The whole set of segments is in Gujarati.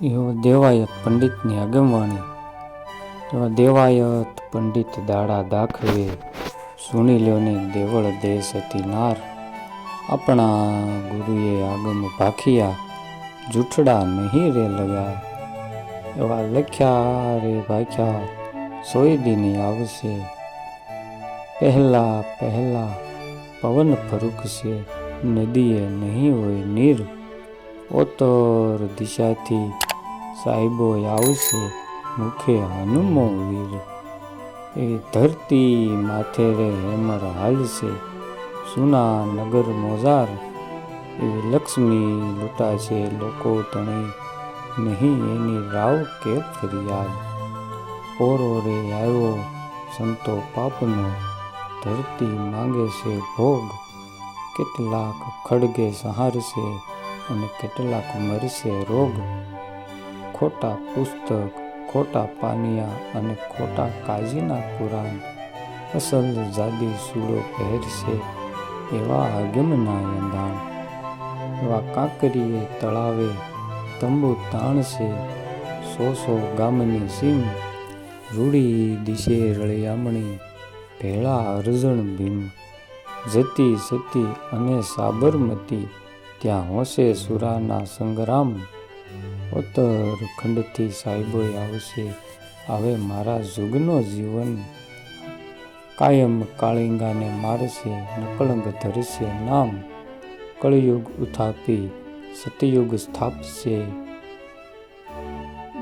એવો દેવાયત પંડિતની આગમવાણી. એવા દેવાયત પંડિત દાડા દાખવે સુણી લ્યોને દેવળ દેશ હતી નાર. આપણા ગુરુએ આગમ ભાખિયા, જૂઠડા નહીં રે લગા એવા લખ્યા રે ભાખ્યા, સોય દિને આવશે. પહેલા પહેલા પવન ફરૂકશે નદીએ નહીં હોય નીર. ઓતર દિશાથી સાહેબો આવશે, મુખે હનુમો વીર. એ ધરતી માથે રે હેમર હાલશે, સુના નગર મોજાર. એવી લક્ષ્મી લૂંટાશે લોકો તણે, નહીં એની રાવ કે ફરિયાદ. ઓરો રે આવ્યો સંતો પાપનો, ધરતી માંગે છે ભોગ. કેટલાક ખડગે સહારશે અને કેટલાક મરશે રોગ. ખોટા પુસ્તક, ખોટા પાનિયા અને ખોટા કાજીના કુરાન અસલ જાદી સૂડો પહેરશે એવા અગમના યંદાણ. એવા કાંકરીએ તળાવે તંબુ તાણશે સો સો ગામની સીમ રૂડી દિશે રળિયામણી, ભેળા અરજણ ભીમ. જતી સતી અને સાબરમતી ત્યાં હોશે સુરાના સંગ્રામ ઉત્તર ખંડથી સાહેબો આવશે. હવે મારા જુગનો જીવન કાયમ કાળિંગાને મારશે, નકળંગ ધરશે નામ. કળયુગ ઉથાપી, સતયુગ સ્થાપશે,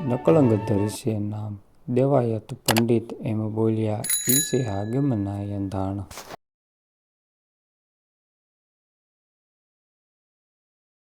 નકળંગ ધરશે નામ. દેવાયત પંડિત એમ બોલ્યા, ઈસે આગમના યંધાણ